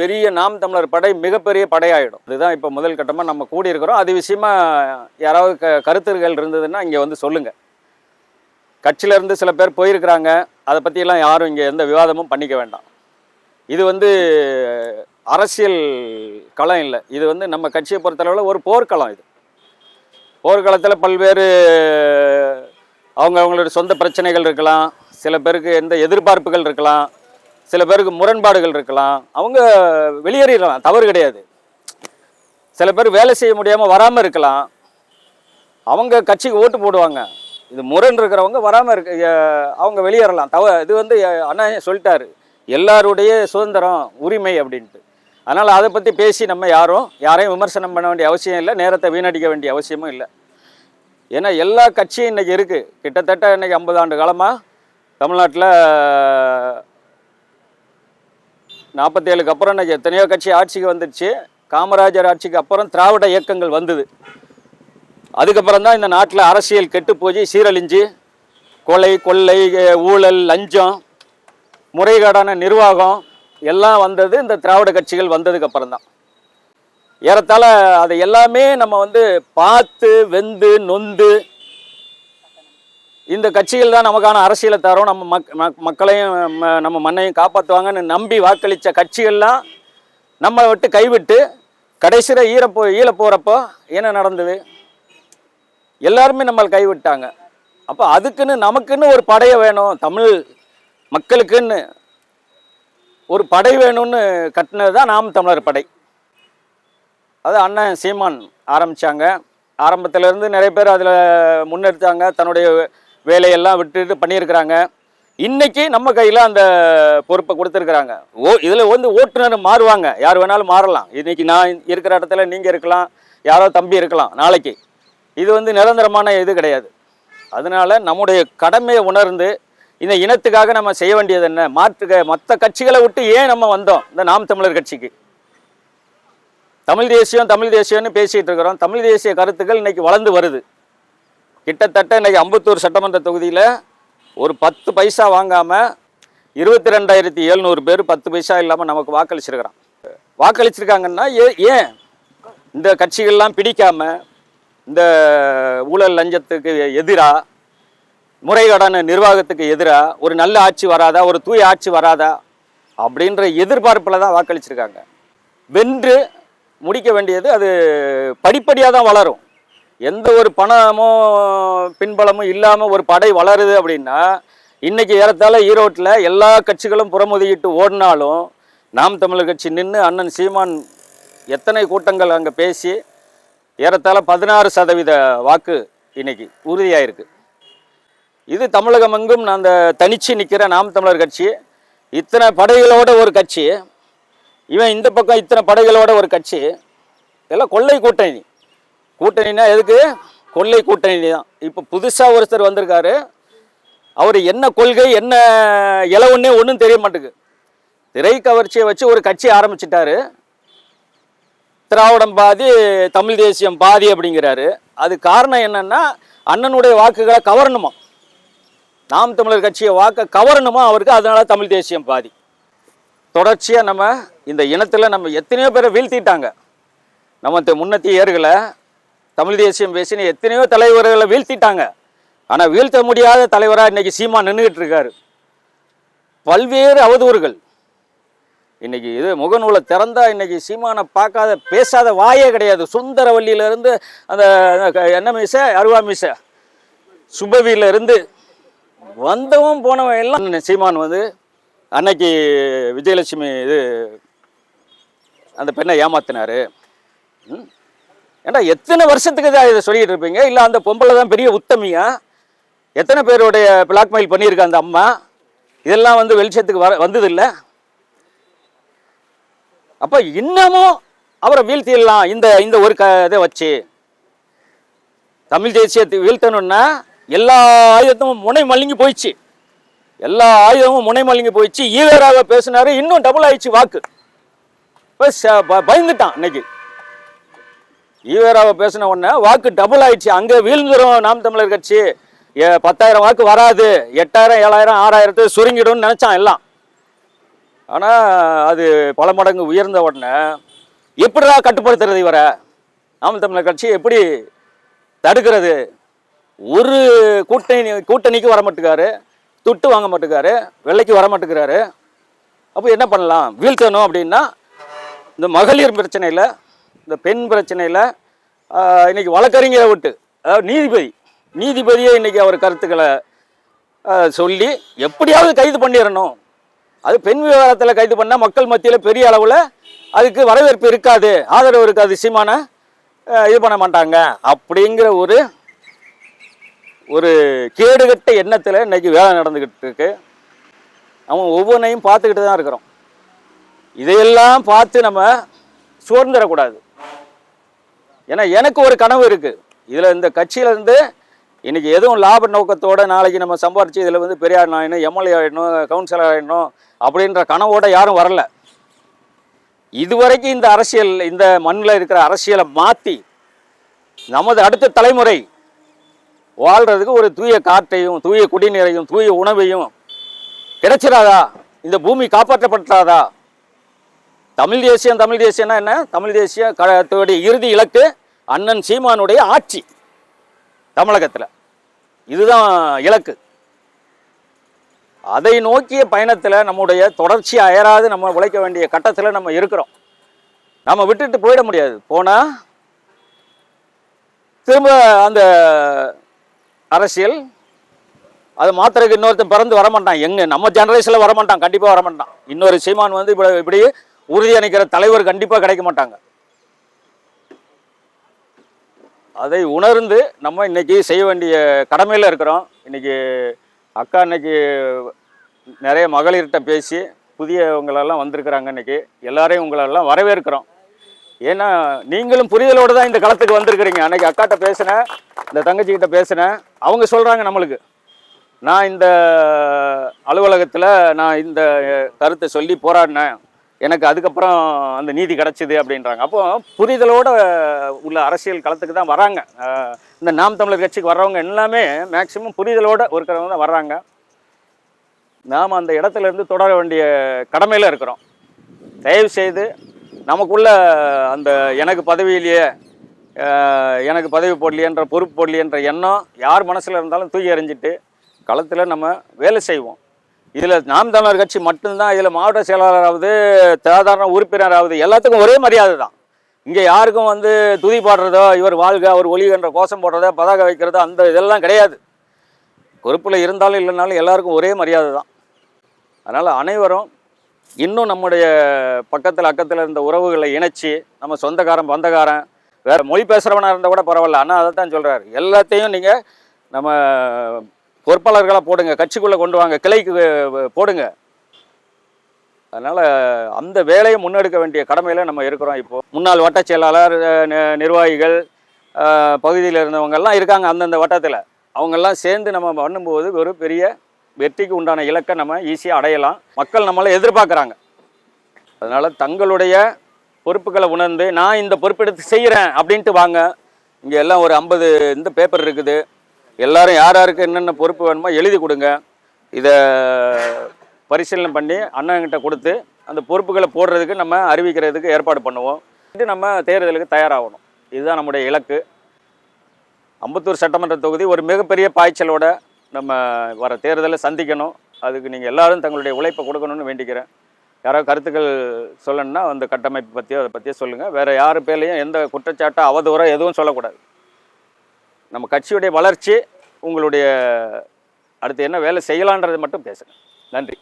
பெரிய நாம் தமிழர் படை மிகப்பெரிய படையாயிடும். இதுதான் இப்போ முதல் கட்டமாக நம்ம கூடி இருக்கிறோம் அது விஷயமா யாராவது க கருத்துகள் இருந்ததுன்னா இங்கே வந்து சொல்லுங்கள் கட்சியிலேருந்து சில பேர் போயிருக்கிறாங்க. அதை பற்றியெல்லாம் யாரும் இங்கே எந்த விவாதமும் பண்ணிக்க வேண்டாம். இது வந்து அரசியல் களம் இல்லை. இது வந்து நம்ம கட்சியை பொறுத்தளவில் ஒரு போர்க்களம் இது. போர்க்களத்தில் பல்வேறு அவங்க அவங்களோட சொந்த பிரச்சனைகள் இருக்கலாம். சில பேருக்கு எந்த எதிர்பார்ப்புகள் இருக்கலாம். சில பேருக்கு முரண்பாடுகள் இருக்கலாம். அவங்க வெளியேறிடலாம் தவறு கிடையாது. சில பேர் வேலை செய்ய முடியாமல் வராமல் இருக்கலாம். அவங்க கட்சிக்கு ஓட்டு போடுவாங்க. இது முரண் இருக்கிறவங்க வராமல் இருக்க அவங்க வெளியேறலாம். தவ இது வந்து அண்ணா சொல்லிட்டாரு. எல்லாருடைய சுதந்திரம் உரிமை அப்படின்ட்டு. அதனால் அதை பற்றி பேசி நம்ம யாரும் யாரையும் விமர்சனம் பண்ண வேண்டிய அவசியம் இல்லை. நேரத்தை வீணடிக்க வேண்டிய அவசியமும் இல்லை. ஏன்னா எல்லா கட்சியும் இன்றைக்கி இருக்குது கிட்டத்தட்ட இன்றைக்கி ஐம்பது ஆண்டு காலமாக தமிழ்நாட்டில் நாற்பத்தேழுக்கு அப்புறம் எனக்கு எத்தனையோ கட்சி ஆட்சிக்கு வந்துடுச்சு காமராஜர் ஆட்சிக்கு அப்புறம் திராவிட இயக்கங்கள் வந்தது. அதுக்கப்புறம் தான் இந்த நாட்டில் அரசியல் கெட்டு போய் சீரழிஞ்சு. கொலை கொள்ளை ஊழல் லஞ்சம் முறைகேடான நிர்வாகம் எல்லாம் வந்தது. இந்த திராவிட கட்சிகள் வந்ததுக்கப்புறம் தான். ஏறத்தாழ அதை எல்லாமே நம்ம வந்து பார்த்து வெந்து நொந்து இந்த கட்சிகள் தான் நமக்கான அரசியலை தரும். நம்ம மக் மக்களையும் ம- நம்ம மண்ணையும் காப்பாற்றுவாங்கன்னு நம்பி வாக்களித்த கட்சிகள்லாம் நம்மளை விட்டு கைவிட்டு கடைசியில் ஈரப்போ ஈழ போகிறப்போ என்ன நடந்தது? எல்லாருமே நம்மளை கைவிட்டாங்க. அப்போ அதுக்குன்னு நமக்குன்னு ஒரு படையை வேணும். தமிழ் மக்களுக்குன்னு ஒரு படை வேணும்னு கட்டினது தான் நாம் தமிழர் படை. அது அண்ணன் சீமான் ஆரம்பித்தாங்க ஆரம்பத்திலேருந்து நிறைய பேர் அதில் முன்னெடுத்தாங்க. தன்னுடைய வேலையெல்லாம் விட்டுட்டு பண்ணியிருக்கிறாங்க. இன்றைக்கி நம்ம கையில் அந்த பொறுப்பை கொடுத்துருக்குறாங்க. ஓ இதில் வந்து ஓட்டுநர் மாறுவாங்க. யார் வேணாலும் மாறலாம். இன்றைக்கி நான் இருக்கிற இடத்துல நீங்கள் இருக்கலாம். யாரோ தம்பி இருக்கலாம். நாளைக்கு. இது வந்து நிரந்தரமான இது கிடையாது. அதனால நம்முடைய கடமையை உணர்ந்து இந்த இனத்துக்காக நம்ம செய்ய வேண்டியது என்ன? மாற்று மற்ற கட்சிகளை விட்டு ஏன் நம்ம வந்தோம்? இந்த நாம் தமிழர் கட்சிக்கு. தமிழ் தேசியம் தமிழ் தேசியம்னு பேசிகிட்டு இருக்கிறோம். தமிழ் தேசிய கருத்துக்கள் இன்னைக்கு வளர்ந்து வருது. கிட்டத்தட்ட இன்றைக்கி அம்பத்தூர் சட்டமன்ற தொகுதியில் ஒரு பத்து பைசா வாங்காமல் இருபத்தி ரெண்டாயிரத்தி எழுநூறு பேர் பத்து பைசா இல்லாமல் நமக்கு வாக்களிச்சிருக்கிறான். வாக்களிச்சிருக்காங்கன்னா ஏ ஏன் இந்த கட்சிகள்லாம் பிடிக்காமல் இந்த ஊழல் லஞ்சத்துக்கு எதிராக முறைகேடான நிர்வாகத்துக்கு எதிராக ஒரு நல்ல ஆட்சி வராதா ஒரு தூய ஆட்சி வராதா அப்படின்ற எதிர்பார்ப்பில் தான் வாக்களிச்சிருக்காங்க. வென்று முடிக்க வேண்டியது அது படிப்படியாக தான் வளரும். எந்த ஒரு பணமோ பின்பலமும் இல்லாமல் ஒரு படை வளருது அப்படின்னா இன்றைக்கி ஏறத்தாழ ஈரோட்டில் எல்லா கட்சிகளும் புறமுதுகிட்டு ஓடினாலும் நாம் தமிழர் கட்சி நின்று அண்ணன் சீமான் எத்தனை கூட்டங்கள் அங்கே பேசி ஏறத்தாழ பதினாறு சதவீத வாக்கு இன்னைக்கு உறுதியாயிருக்கு. இது தமிழகம் எங்கும் நான் அந்த தனிச்சு நிற்கிற நாம் தமிழர் கட்சி இத்தனை படைகளோட ஒரு கட்சி இவன் இந்த பக்கம் இத்தனை படைகளோட ஒரு கட்சி இதெல்லாம் கொள்ளை கூட்டணி. கூட்டணினா எதுக்கு? கொள்ளை கூட்டணி தான். இப்போ புதுசாக ஒருத்தர் வந்திருக்காரு. அவர் என்ன கொள்கை என்ன இலவுன்னே ஒன்றும் தெரிய மாட்டேங்குது. திரை கவர்ச்சியை வச்சு ஒரு கட்சி ஆரம்பிச்சிட்டாரு. திராவிடம் பாதி தமிழ் தேசியம் பாதி அப்படிங்கிறாரு. அது காரணம் என்னன்னா அண்ணனுடைய வாக்குகளை கவரணுமா? நாம் தமிழர் கட்சியை வாக்க கவரணுமா அவருக்கு? அதனால தமிழ் தேசியம் பாதி. தொடர்ச்சியாக நம்ம இந்த இனத்தில் நம்ம எத்தனையோ பேரை வீழ்த்திட்டாங்க. நம்ம த- முன்னத்தி ஏறுகளை தமிழ் தேசியம் பேசின எத்தனையோ தலைவர்களை வீழ்த்திட்டாங்க. ஆனால் வீழ்த்த முடியாத தலைவராக இன்னைக்கு சீமா நின்றுக்கிட்டு இருக்காரு பல்வேறு அவதூறுகள். இன்னைக்கு இது முகநூலை திறந்தா இன்னைக்கு சீமானை பார்க்காத பேசாத வாயே கிடையாது. சுந்தரவல்லியிலேருந்து அந்த என்ன மீச? அருவா மீச. சுபவியிலிருந்து வந்தவும் வந்தவன் போனவன் எல்லாம் சீமான் வந்து அன்னைக்கு விஜயலட்சுமி இது அந்த பெண்ணை ஏமாத்தினார். ஏன்னா எத்தனை வருஷத்துக்கு தான் இதை சொல்லிட்டு இருப்பீங்க? இல்லை அந்த பொம்பளை தான் பெரிய உத்தமியா? எத்தனை பேருடைய பிளாக்மெயில் பண்ணியிருக்க அந்த அம்மா? இதெல்லாம் வந்து வெளிச்சத்துக்கு வர வந்தது இல்லை அப்போ இன்னமும் அவரை வீழ்த்திடலாம் இந்த இந்த ஒரு க இதை வச்சு. தமிழ் தேசியத்தை வீழ்த்தணும்னா எல்லா ஆயுதத்தும் முனை மல்லிங்கி போயிடுச்சு. எல்லா ஆயுதமும் முனை மல்லிங்கி போயிடுச்சு. ஈவராக பேசினாரு. இன்னும் டபுள் ஆயிடுச்சு வாக்கு. ச- ப- பயந்துட்டான் இன்னைக்கு. ஈவேராவை பேசின உடனே வாக்கு டபுள் ஆயிடுச்சு. அங்கே வீழ்ந்துரும் நாம் தமிழர் கட்சி. ஏ, பத்தாயிரம் வாக்கு வராது. எட்டாயிரம் ஏழாயிரம் ஆறாயிரத்து சுருங்கிடும்னு நினச்சான் எல்லாம். ஆனால் அது பல மடங்கு உயர்ந்த உடனே எப்படிடா கட்டுப்படுத்துறது இவரை? நாம் தமிழர் கட்சி எப்படி தடுக்கிறது? ஒரு கூட்டணி கூட்டணிக்கு வர மாட்டேங்காரு துட்டு வாங்க மாட்டேங்காரு வெள்ளைக்கு வர மாட்டேங்கிறாரு அப்போ என்ன பண்ணலாம்? வீழ்த்தணும் அப்படின்னா இந்த மகளிர் பிரச்சனையில் இந்த பெண் பிரச்சனையில் இன்றைக்கி வழக்கறிஞரை விட்டு அதாவது நீதிபதி நீதிபதியே இன்றைக்கி அவர் கருத்துக்களை சொல்லி எப்படியாவது கைது பண்ணிடணும். அது பெண் விவகாரத்தில் கைது பண்ணால் மக்கள் மத்தியில் பெரிய அளவில் அதுக்கு வரவேற்பு இருக்காது ஆதரவு இருக்காது சீமான இது பண்ண மாட்டாங்க. அப்படிங்கிற ஒரு ஒரு கேடுகட்ட எண்ணத்தில் இன்றைக்கி வேலை நடந்துக்கிட்டு இருக்கு. அவன் ஒவ்வொன்றையும் பார்த்துக்கிட்டு தான் இருக்கிறோம். இதையெல்லாம் பார்த்து நம்ம சோர்ந்துடக்கூடாது. ஏன்னா எனக்கு ஒரு கனவு இருக்குது இதில் இந்த கட்சியிலேருந்து இன்றைக்கி எதுவும் லாப நோக்கத்தோடு நாளைக்கு நம்ம சம்பாரித்து இதில் வந்து பெரியார் ஆயிடணும் எம்எல்ஏ ஆகிடணும் கவுன்சிலர் ஆகிடணும் அப்படின்ற கனவோடு யாரும் வரல. இதுவரைக்கும் இந்த அரசியல் இந்த மண்ணில் இருக்கிற அரசியலை மாற்றி நமது அடுத்த தலைமுறை வாழ்கிறதுக்கு ஒரு தூய காற்றையும் தூய குடிநீரையும் தூய உணவையும் கிடைச்சிடாதா? இந்த பூமி காப்பாற்றப்பட்டாதா? தமிழ் தேசியம் தமிழ் தேசியம்னா என்ன? தமிழ் தேசிய கழகத்தோடைய இறுதி இலக்கு அண்ணன் சீமானுடைய ஆட்சி தமிழகத்தில். இதுதான் இலக்கு. அதை நோக்கிய பயணத்தில் நம்முடைய தொடர்ச்சி அயராது நம்ம உழைக்க வேண்டிய கட்டத்தில் நம்ம இருக்கிறோம். நம்ம விட்டுட்டு போயிட முடியாது. போனால் திரும்ப அந்த அரசியல் அது மாத்திரைக்கு இன்னொருத்தன் பிறந்து வரமாட்டான். எங்கே? நம்ம ஜெனரேஷனில் வரமாட்டான். கண்டிப்பாக வரமாட்டான். இன்னொரு சீமான் வந்து இப்படி இப்படி உறுதி அணிக்கிற தலைவர் கண்டிப்பாக கிடைக்க மாட்டாங்க. அதை உணர்ந்து நம்ம இன்றைக்கி செய்ய வேண்டிய கடமையில் இருக்கிறோம். இன்றைக்கி அக்கா இன்றைக்கி நிறைய மகளிர்கிட்ட பேசி புதியவங்களெல்லாம் வந்திருக்கிறாங்க இன்றைக்கி எல்லாரையும் உங்களெல்லாம் வரவேற்கிறோம். ஏன்னா நீங்களும் புரிதலோடு தான் இந்த களத்துக்கு வந்திருக்கிறீங்க. அன்றைக்கி அக்காட்ட பேசினேன் இந்த தங்கச்சிக்கிட்ட பேசினேன் அவங்க சொல்கிறாங்க நம்மளுக்கு. நான் இந்த அலுவலகத்தில் நான் இந்த கருத்தை சொல்லி போராடினேன். எனக்கு அதுக்கப்புறம் அந்த நீதி கிடச்சிது அப்படின்றாங்க. அப்போ புரிதலோட உள்ள அரசியல் களத்துக்கு தான் வராங்க. இந்த நாம் தமிழர் கட்சிக்கு வர்றவங்க எல்லாமே மேக்சிமம் புரிதலோடு இருக்கிறவங்க தான் வர்றாங்க. நாம் அந்த இடத்துல இருந்து தொடர வேண்டிய கடமையில் இருக்கிறோம். தயவு செய்து நமக்குள்ள அந்த எனக்கு பதவி இல்லையே எனக்கு பதவி போடலையன்ற பொறுப்பு போடலையேன்ற எண்ணம் யார் மனசில் இருந்தாலும் தூக்கி எறிஞ்சிட்டு களத்தில் நம்ம வேலை செய்வோம். இதில் நாம் தமிழர் கட்சி மட்டும்தான் இதில் மாவட்ட செயலாளராவது சாதாரண உறுப்பினராவது எல்லாத்துக்கும் ஒரே மரியாதை தான். இங்கே யாருக்கும் வந்து துதி பாடுறதோ இவர் வாழ்க அவர் ஒளிகன்ற கோஷம் போடுறதோ பதாகை வைக்கிறதோ அந்த இதெல்லாம் கிடையாது. பொறுப்பில் இருந்தாலும் இல்லைனாலும் எல்லாருக்கும் ஒரே மரியாதை தான். அதனால் அனைவரும் இன்னும் நம்முடைய பக்கத்தில் அக்கத்தில் இருந்த உறவுகளை இணைச்சி நம்ம சொந்தக்காரன் பந்தக்காரன் வேறு மொழி பேசுகிறவனாக இருந்தால் கூட பரவாயில்ல. ஆனால் அதை தான் சொல்கிறார் எல்லாத்தையும் நீங்கள் நம்ம பொறுப்பாளர்களாக போடுங்க கட்சிக்குள்ளே கொண்டு வாங்க கிளைக்கு போடுங்க. அதனால் அந்த வேலையை முன்னெடுக்க வேண்டிய கடமையில் நம்ம இருக்கிறோம் இப்போது முன்னாள் வட்டச் செயலாளர் நிர்வாகிகள் பகுதியில் இருந்தவங்கெல்லாம் இருக்காங்க அந்தந்த வட்டத்தில். அவங்கெல்லாம் சேர்ந்து நம்ம பண்ணும்போது ஒரு பெரிய வெற்றிக்கு உண்டான இலக்கை நம்ம ஈஸியாக அடையலாம். மக்கள் நம்மளை எதிர்பார்க்குறாங்க. அதனால் தங்களுடைய பொறுப்புகளை உணர்ந்து நான் இந்த பொறுப்பெடுத்து செய்கிறேன் அப்படின்ட்டு வாங்க. இங்கே எல்லாம் ஒரு ஐம்பது இந்த பேப்பர் இருக்குது. எல்லாரும் யார் யாருக்கு என்னென்ன பொறுப்பு வேணுமோ எழுதி கொடுங்க. இதை பரிசீலனை பண்ணி அண்ணன்கிட்ட கொடுத்து அந்த பொறுப்புகளை போடுறதுக்கு நம்ம அறிவிக்கிறதுக்கு ஏற்பாடு பண்ணுவோம். இது நம்ம தேர்தலுக்கு தயாராகணும். இதுதான் நம்முடைய இலக்கு. அம்பத்தூர் சட்டமன்ற தொகுதி ஒரு மிகப்பெரிய பாய்ச்சலோட நம்ம வர தேர்தலை சந்திக்கணும். அதுக்கு நீங்கள் எல்லாரும் தங்களுடைய உழைப்பை கொடுக்கணும்னு வேண்டிக்கிறேன். யாராவது கருத்துக்கள் சொல்லணுன்னா அந்த கட்டமைப்பு பற்றியோ அதை பற்றியோ சொல்லுங்கள் வேறு யார் பேர்லையும் எந்த குற்றச்சாட்டோ அவதூறோ எதுவும் சொல்லக்கூடாது. நம்ம கட்சியுடைய வளர்ச்சி உங்களுடைய அடுத்து என்ன வேலை செய்யலான்றது மட்டும் பேசுங்க. நன்றி.